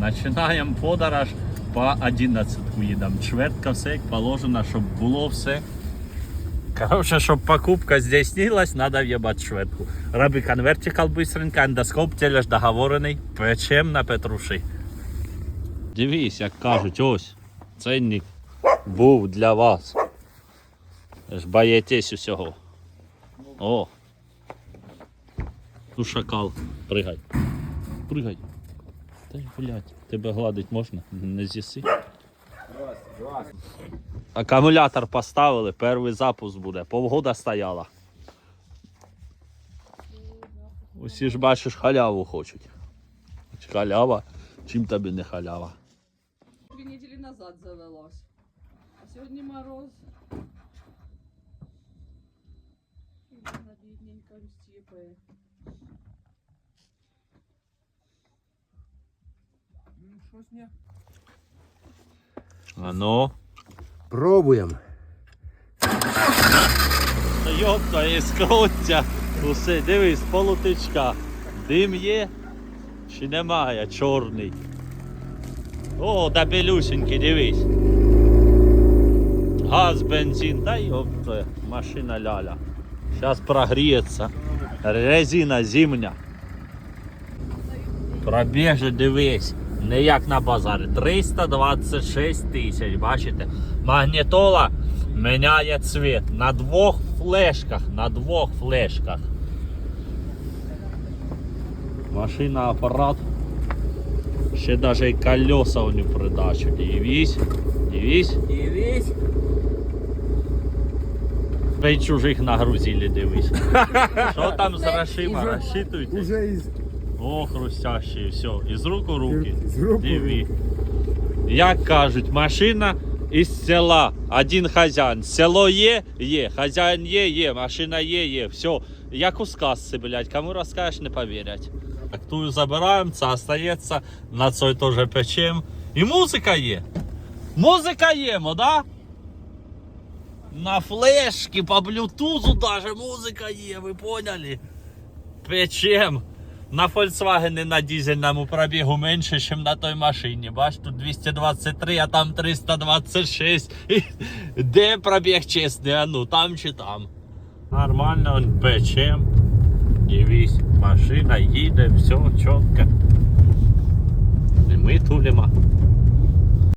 Починаємо подорож по 11 їдемо. Чвертка все як положено, щоб було все. Короче, щоб покупка здійснилась, треба в'єбати швидку. Роби конвертикал быстренько, ендоскоп телеш договорений, печем на Петруші. Дивись, як кажуть, ось ценник був для вас. Ж боїтесь усього. О! Ну шакал, пригай. Пригай. Та й, блядь, тебе гладить можна? Не з'їси. Акумулятор поставили, перший запуск буде. Півгода стояла. Усі ж бачиш, халяву хочуть. Халява. Чим тобі не халява? Дві неділі назад завелась. А сьогодні мороз. Вона бідненька стіпає. Щось не. А ну. Пробуємо. Та Йопта, і скроття. Усе, дивись, полутичка. Дим є чи немає, чорний. О, да білюсенький, дивись. Газ, бензин, та йопта, машина ляля. Зараз прогріється. Резина зимня. Пробіже, дивись. Не як на базарі. 326 тисяч, бачите? Магнітола міняє цвіт на двох флешках. На двох флешках. Машина, апарат. Ще навіть і колеса у нього придачу. Дивись. Дивись. Дивись. Та й чужих нагрузили, дивись. Що там з грошима? Уже- Розчитуйте. Уже із, О, хрустящий, все. Із рук у руки. з руку. Диві. Як кажуть, машина із села. Один хазяїн. Село є, є. Хазяїн є, є. Машина є, є. Все. Як у сказці, блядь. Кому розкажеш, не повірять. Так ту забираємо, це остається. На цей теж печем. І музика є. Музика є, мо, да? На флешки, по блютузу даже музика є, ви поняли? Печем. На Volkswagen на дизельному пробігу менше, ніж на той машині. Бач, тут 223, а там 326. І Де пробіг чесний, а ну там чи там. Нормально, он печем. Дивись, машина їде, все чітко. І ми тулимо.